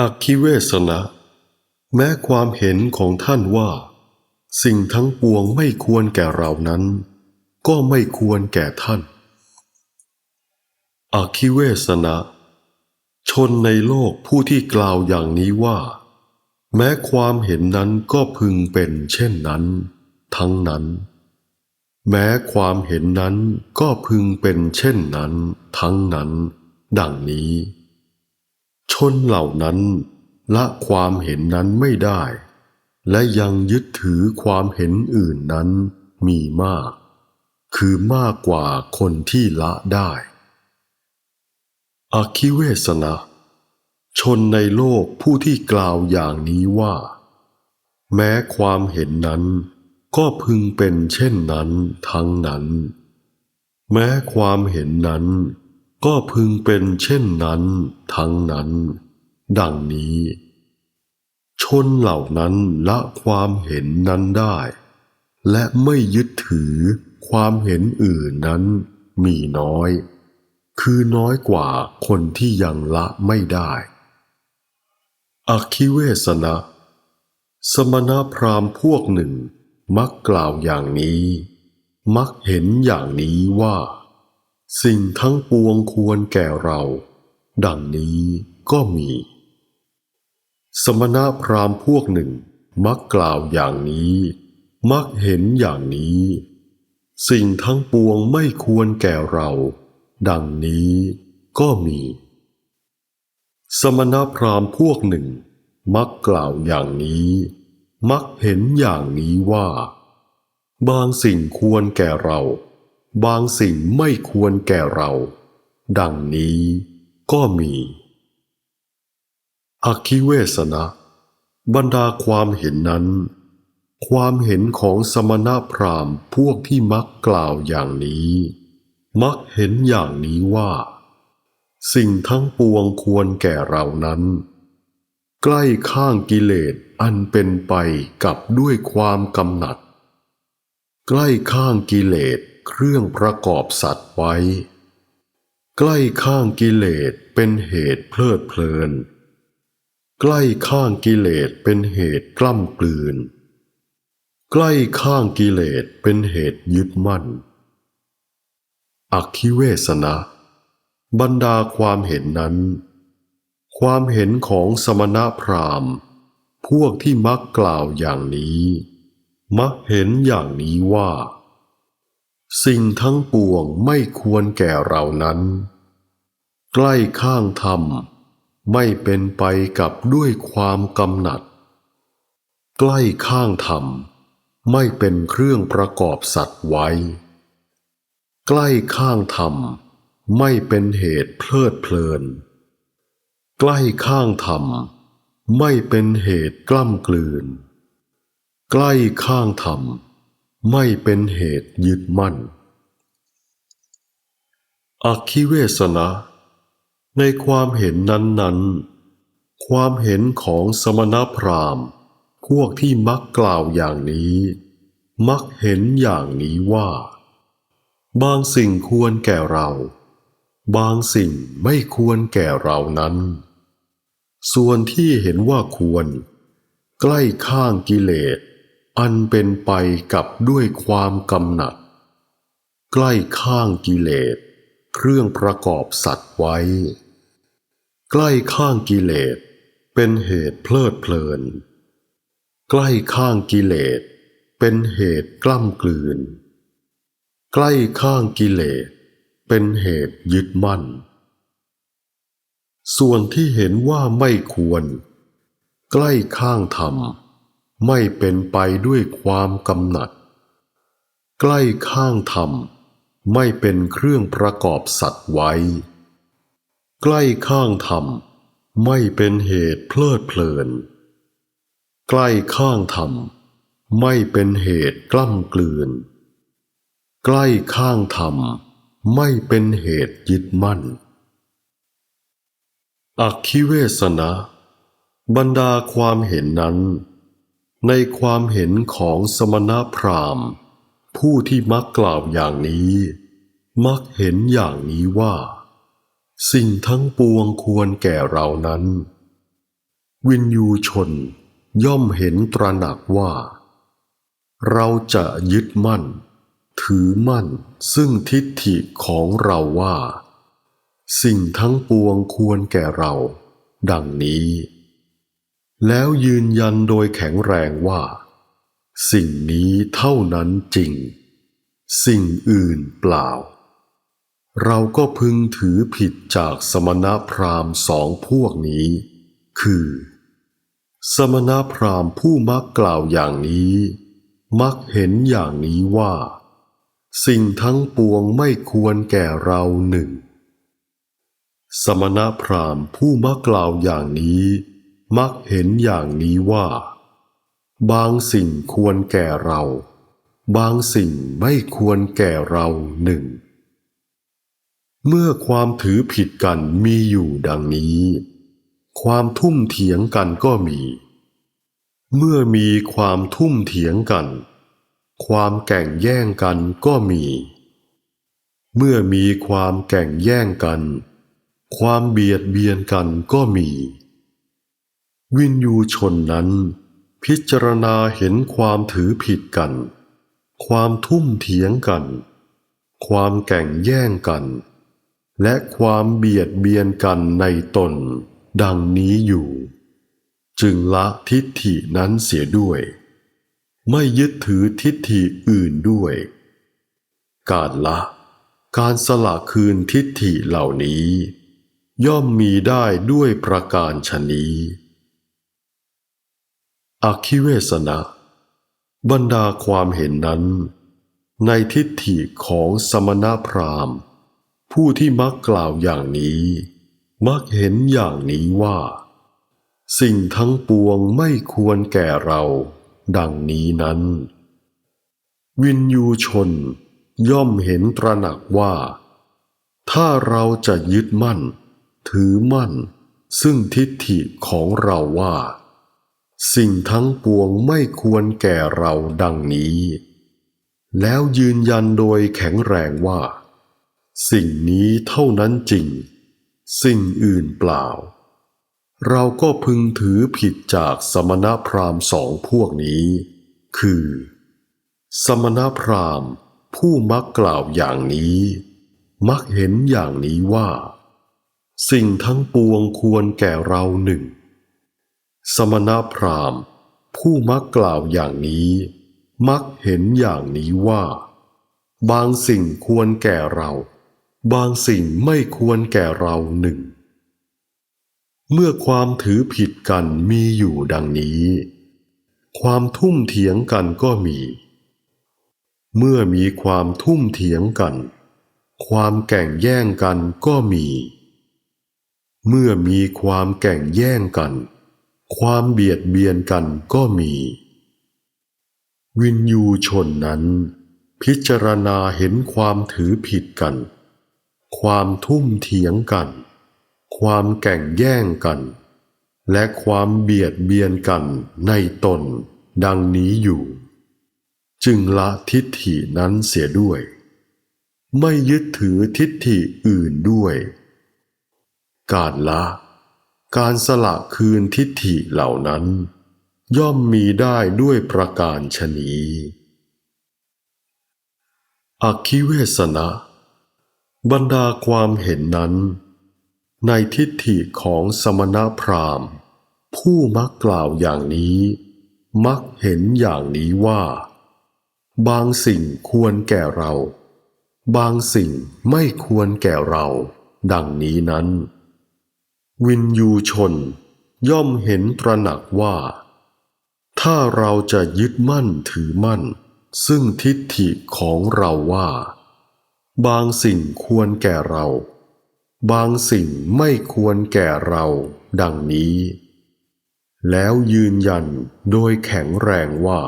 อักคิเวสนะ แม้ความเห็นของท่านว่า สิ่งทั้งปวงไม่ควรแก่เรานั้น ก็ไม่ควรแก่ท่านอักคิเวสนะ ชนในโลกผู้ที่กล่าวอย่างนี้ว่า แม้ความเห็นนั้นก็พึงเป็นเช่นนั้น ทั้งนั้น แม้ความเห็นนั้นก็พึงเป็นเช่นนั้น ทั้งนั้น ดังนี้ ชนเหล่านั้นละความเห็นนั้นไม่ได้ และยังยึดถือความเห็นอื่นนั้นมีมาก คือมากกว่าคนที่ละได้อคิเวสนะชนในโลกผู้ที่กล่าวอย่างนี้ว่า แม้ความเห็นนั้น ก็พึงเป็นเช่นนั้นทั้งนั้น แม้ความเห็นนั้น ก็พึงเป็นเช่นนั้นทั้งนั้น ดังนี้ ชนเหล่านั้นละความเห็นนั้นได้ และไม่ยึดถือความเห็นอื่นนั้นมีน้อย คือน้อยกว่าคนที่ยังละไม่ได้อคิเวสนะ สมณพราหมณ์พวกหนึ่ง มักกล่าวอย่างนี้ มักเห็นอย่างนี้ว่า สิ่งทั้งปวงควรแก่เรา ดังนี้ก็มี สมณะพราหมณ์พวกหนึ่งมักกล่าวอย่างนี้ มักเห็นอย่างนี้ สิ่งทั้งปวงไม่ควรแก่เรา ดังนี้ก็มี สมณพราหมณ์พวกหนึ่ง มักกล่าวอย่างนี้ มักเห็นอย่างนี้ว่า บางสิ่งควรแก่เรา บางสิ่งไม่ควรแก่เรา ดังนี้ก็มีอคิเวสนะ บรรดาความเห็นนั้น ความเห็นของสมณพราหมณ์พวกที่มักกล่าวอย่างนี้ มักเห็นอย่างนี้ว่า สิ่งทั้งปวงควรแก่เรานั้น ใกล้ข้างกิเลสอันเป็นไปกับด้วยความกำหนัด ใกล้ข้างกิเลส เครื่องประกอบสัตว์ไว้ ใกล้ข้างกิเลสเป็นเหตุเพลิดเพลิน ใกล้ข้างกิเลสเป็นเหตุกล้ำกลืน ใกล้ข้างกิเลสเป็นเหตุยึดมั่น อคิเวสนะ บรรดาความเห็นนั้น ความเห็นของสมณพราหมณ์ พวกที่มักกล่าวอย่างนี้ มักเห็นอย่างนี้ว่า สิ่งทั้งปวงไม่ควรแก่เรานั้น ใกล้ข้างธรรม ไม่เป็นไปกับด้วยความกำหนัด ใกล้ข้างธรรม ไม่เป็นเครื่องประกอบสัตว์ไว้ ใกล้ข้างธรรม ไม่เป็นเหตุเพลิดเพลิน ใกล้ข้างธรรม ไม่เป็นเหตุกล้ำกลืน ใกล้ข้างธรรม ไม่เป็นเหตุยึดมั่น อคิเวสนะ ในความเห็นนั้นๆ ความเห็นของสมณพราหมณ์ พวกที่มักกล่าวอย่างนี้ มักเห็นอย่างนี้ว่า บางสิ่งควรแก่เรา บางสิ่งไม่ควรแก่เรานั้น ส่วนที่เห็นว่าควร ใกล้ข้างกิเลส อันเป็นไปกับด้วยความกำหนัด ใกล้ข้างกิเลส เครื่องประกอบสัตว์ไว้ ใกล้ข้างกิเลส เป็นเหตุเพลิดเพลิน ใกล้ข้างกิเลส เป็นเหตุกล้ำกลืน ใกล้ข้างกิเลส เป็นเหตุยึดมั่น ส่วนที่เห็นว่าไม่ควร ใกล้ข้างธรรม ไม่เป็นไปด้วยความกำหนัด ใกล้ข้างธรรม ไม่เป็นเครื่องประกอบสัตว์ไว้ ใกล้ข้างธรรม ไม่เป็นเหตุเพลิดเพลิน ใกล้ข้างธรรม ไม่เป็นเหตุกล้ำกลืน ใกล้ข้างธรรม ไม่เป็นเหตุยึดมั่นอคิเวสนะ บรรดาความเห็นนั้น ในความเห็นของสมณพราหมณ์ ผู้ที่มักกล่าวอย่างนี้ มักเห็นอย่างนี้ว่า สิ่งทั้งปวงควรแก่เรานั้น วินยูชนย่อมเห็นตระหนักว่า เราจะยึดมั่น ถือมั่นซึ่งทิฏฐิของเราว่า สิ่งทั้งปวงควรแก่เรา ดังนี้ แล้วยืนยันโดยแข็งแรงว่า สิ่งนี้เท่านั้นจริง สิ่งอื่นเปล่า เราก็พึงถือผิดจากสมณพราหมณ์สองพวกนี้ คือ สมณพราหมณ์ผู้มักกล่าวอย่างนี้ มักเห็นอย่างนี้ว่า สิ่งทั้งปวงไม่ควรแก่เราหนึ่ง สมณพราหมณ์ผู้มักกล่าวอย่างนี้ มักเห็นอย่างนี้ว่า บางสิ่งควรแก่เรา บางสิ่งไม่ควรแก่เราหนึ่ง เมื่อความถือผิดกันมีอยู่ดังนี้ ความทุ่มเถียงกันก็มี เมื่อมีความทุ่มเถียงกัน ความแก่งแย่งกันก็มี เมื่อมีความแก่งแย่งกัน ความเบียดเบียนกันก็มี วินยูชนนั้น พิจารณาเห็นความถือผิดกัน ความทุ่มเถียงกัน ความแก่งแย่งกัน และความเบียดเบียนกันในตน ดังนี้อยู่ จึงละทิฏฐินั้นเสียด้วย ไม่ยึดถือทิฏฐิอื่นด้วย การละการสละคืนทิฏฐิเหล่านี้ ย่อมมีได้ด้วยประการชนี้ อคิเวสนะ บรรดาความเห็นนั้น ในทิฏฐิของสมณพราหมณ์ ผู้ที่มักกล่าวอย่างนี้ มักเห็นอย่างนี้ว่า สิ่งทั้งปวงไม่ควรแก่เรา ดังนี้นั้น วินยูชนย่อมเห็นตระหนักว่า ถ้าเราจะยึดมั่น ถือมั่น ซึ่งทิฏฐิของเราว่า สิ่งทั้งปวงไม่ควรแก่เราดังนี้ แล้วยืนยันโดยแข็งแรงว่า สิ่งนี้เท่านั้นจริง สิ่งอื่นเปล่า เราก็พึงถือผิดจากสมณพราหมณ์สองพวกนี้ คือ สมณพราหมณ์ผู้มักกล่าวอย่างนี้ มักเห็นอย่างนี้ว่า สิ่งทั้งปวงควรแก่เราหนึ่ง สมณพราหมณ์ ผู้มักกล่าวอย่างนี้ มักเห็นอย่างนี้ว่า บางสิ่งควรแก่เรา บางสิ่งไม่ควรแก่เราหนึ่ง เมื่อความถือผิดกันมีอยู่ดังนี้ ความทุ่มเถียงกันก็มี เมื่อมีความทุ่มเถียงกัน ความแก่งแย่งกันก็มี เมื่อมีความแก่งแย่งกัน ความเบียดเบียนกันก็มี วินยูชนนั้น พิจารณาเห็นความถือผิดกัน ความทุ่มเถียงกัน ความแก่งแย่งกัน และความเบียดเบียนกันในตนดังนี้อยู่ จึงละทิฏฐินั้นเสียด้วย ไม่ยึดถือทิฏฐิอื่นด้วย การละ การสละคืนทิฏฐิเหล่านั้น ย่อมมีได้ด้วยประการชนีอคิเวสนะบรรดาความเห็นนั้น ในทิฏฐิของสมณพราหมณ์ ผู้มักกล่าวอย่างนี้ มักเห็นอย่างนี้ว่า บางสิ่งควรแก่เรา บางสิ่งไม่ควรแก่เรา ดังนี้นั้น วินยูชน ย่อมเห็นตระหนักว่า ถ้าเราจะยึดมั่นถือมั่น ซึ่งทิฏฐิของเราว่า บางสิ่งควรแก่เรา บางสิ่งไม่ควรแก่เราดังนี้ แล้วยืนยันโดยแข็งแรงว่า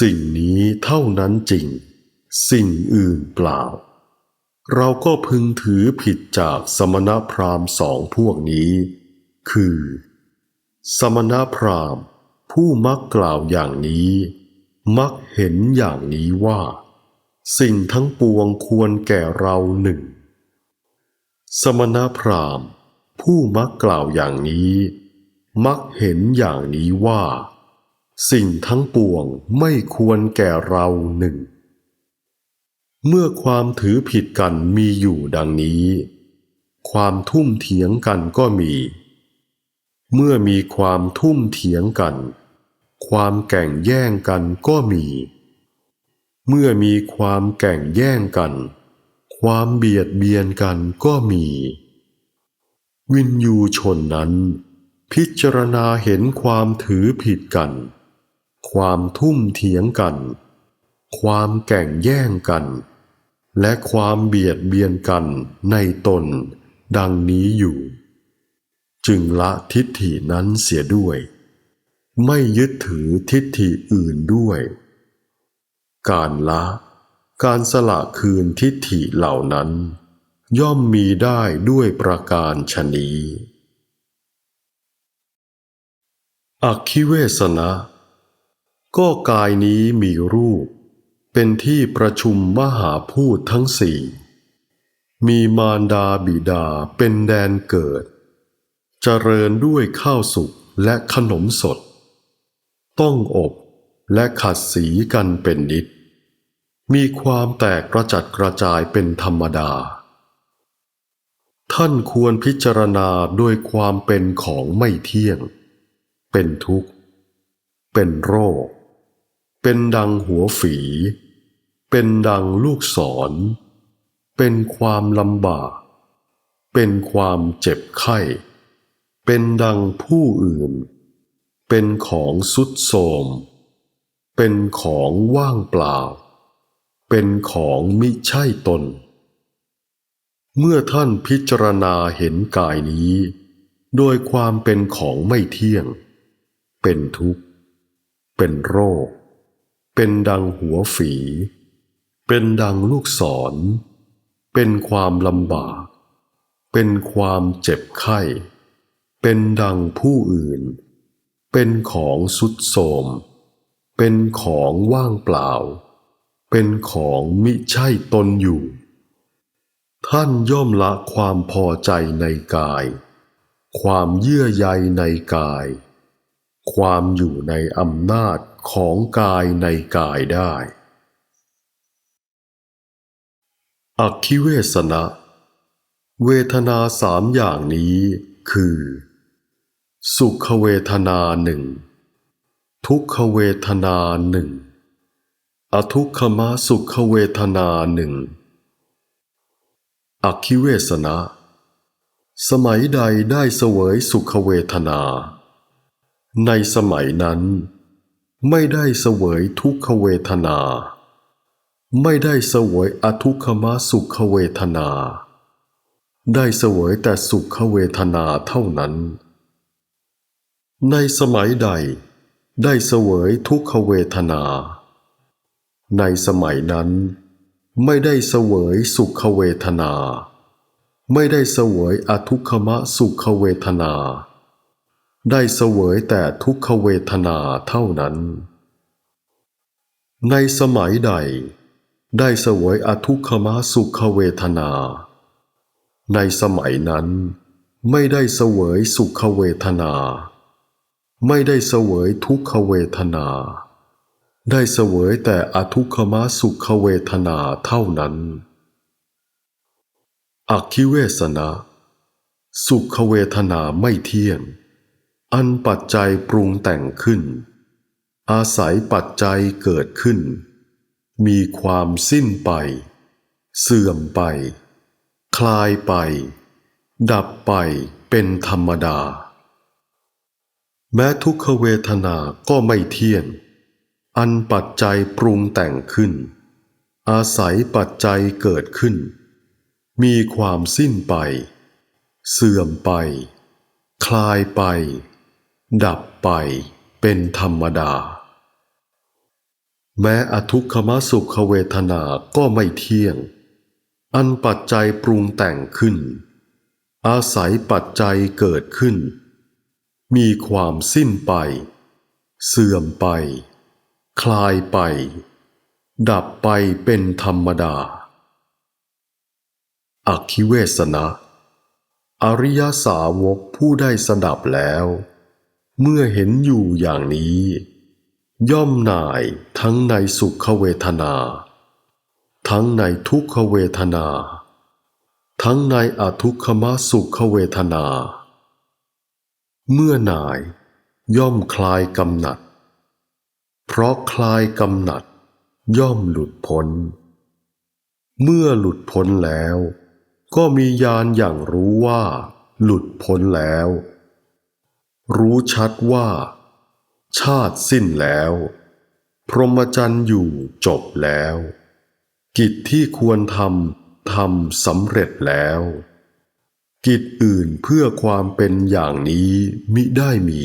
สิ่งนี้เท่านั้นจริง สิ่งอื่นเปล่า เราก็พึงถือผิดจากสมณพราหมณ์สองพวกนี้ คือ สมณพราหมณ์ ผู้มักกล่าวอย่างนี้ มักเห็นอย่างนี้ว่า สิ่งทั้งปวงควรแก่เราหนึ่ง สมณพราหมณ์ ผู้มักกล่าวอย่างนี้ มักเห็นอย่างนี้ว่า สิ่งทั้งปวงไม่ควรแก่เราหนึ่ง เมื่อความถือผิดกันมีอยู่ดังนี้ ความทุ่มเถียงกันก็มี เมื่อมีความทุ่มเถียงกัน ความแก่งแย่งกันก็มี เมื่อมีความแก่งแย่งกัน ความเบียดเบียนกันก็มี วินยูชนนั้น พิจารณาเห็นความถือผิดกัน ความทุ่มเถียงกันความแก่งแย่งกัน และความเบียดเบียนกันในตน ดังนี้อยู่ จึงละทิฏฐินั้นเสียด้วย ไม่ยึดถือทิฏฐิอื่นด้วย การละ การสละคืนทิฏฐิเหล่านั้น ย่อมมีได้ด้วยประการชนีอคิเวสนะ ก็กายนี้มีรูป เป็นที่ประชุมมหาพูดทั้งสี่ มีมารดาบิดาเป็นแดนเกิด เจริญด้วยข้าวสุกและขนมสด ต้องอบและขัดสีกันเป็นนิด มีความแตกกระจัดกระจายเป็นธรรมดา ท่านควรพิจารณาด้วยความเป็นของไม่เที่ยง เป็นทุกข์ เป็นโรค เป็นดังหัวฝี เป็นดังลูกศร เป็นความลำบาก เป็นความเจ็บไข้ เป็นดังผู้อื่น เป็นของสุดโทมเป็นของว่างเปล่า เป็นของมิใช่ตน เมื่อท่านพิจารณาเห็นกายนี้ โดยความเป็นของไม่เที่ยง เป็นทุกข์ เป็นโรค เป็นดังหัวฝี เป็นดังลูกศร เป็นความลำบาก เป็นความเจ็บไข้ เป็นดังผู้อื่น เป็นของสุดโทรมเป็นของว่างเปล่า เป็นของมิใช่ตนอยู่ ท่านย่อมละความพอใจในกาย ความเยื่อใยในกาย ความอยู่ในอำนาจของกายในกายได้ อคิเวสนะ เวทนาสามอย่างนี้คือ สุขเวทนาหนึ่งทุกขเวทนาหนึ่งอทุกขมสุขเวทนาหนึ่งอคิเวสนะ สมัยใดได้เสวยสุขเวทนา ในสมัยนั้น ไม่ได้เสวยทุกขเวทนา ไม่ได้เสวยอทุกขมสุขเวทนา ได้เสวยแต่สุขเวทนาเท่านั้น ในสมัยใด ได้เสวยทุกขเวทนา ในสมัยนั้น ไม่ได้เสวยสุขเวทนา ไม่ได้เสวยอทุกขมสุขเวทนา ได้เสวยแต่ทุกขเวทนาเท่านั้น ในสมัยใด ได้เสวยอทุกขมสุขเวทนา ในสมัยนั้นไม่ได้เสวยสุขเวทนา ไม่ได้เสวยทุกขเวทนา ได้เสวยแต่อทุกขมสุขเวทนาเท่านั้น อคิเวสนะ สุขเวทนาไม่เที่ยง อันปัจจัยปรุงแต่งขึ้น อาศัยปัจจัยเกิดขึ้น มีความสิ้นไป เสื่อมไป คลายไป ดับไปเป็นธรรมดา แม้ทุกขเวทนาก็ไม่เที่ยง อันปัจจัยปรุงแต่งขึ้น อาศัยปัจจัยเกิดขึ้น มีความสิ้นไป เสื่อมไป คลายไป ดับไปเป็นธรรมดา แม้อทุกขมสุขเวทนาก็ไม่เที่ยง อันปัจจัยปรุงแต่งขึ้น อาศัยปัจจัยเกิดขึ้น มีความสิ้นไป เสื่อมไป คลายไป ดับไปเป็นธรรมดาอคิเวสนะ อริยสาวกผู้ได้สดับแล้ว เมื่อเห็นอยู่อย่างนี้ ย่อมหน่ายทั้งในสุขเวทนา ทั้งในทุกขเวทนา ทั้งในอทุกขมสุขเวทนา เมื่อหน่าย ย่อมคลายกำหนัด เพราะคลายกำหนัด ย่อมหลุดพ้น เมื่อหลุดพ้นแล้ว ก็มีญาณอย่างรู้ว่า หลุดพ้นแล้ว รู้ชัดว่า ชาติสิ้นแล้ว พรหมจรรย์อยู่จบแล้ว กิจที่ควรทำทำสำเร็จแล้ว กิจอื่นเพื่อความเป็นอย่างนี้มิได้มี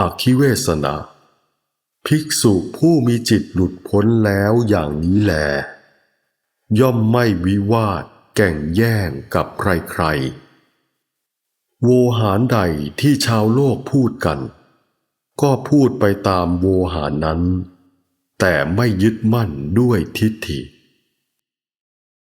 อคิเวสนะ ภิกษุผู้มีจิตหลุดพ้นแล้วอย่างนี้แล ย่อมไม่วิวาทแก่งแย่งกับใครๆ โวหารใดที่ชาวโลกพูดกัน ก็พูดไปตามโวหารนั้น แต่ไม่ยึดมั่นด้วยทิฏฐิ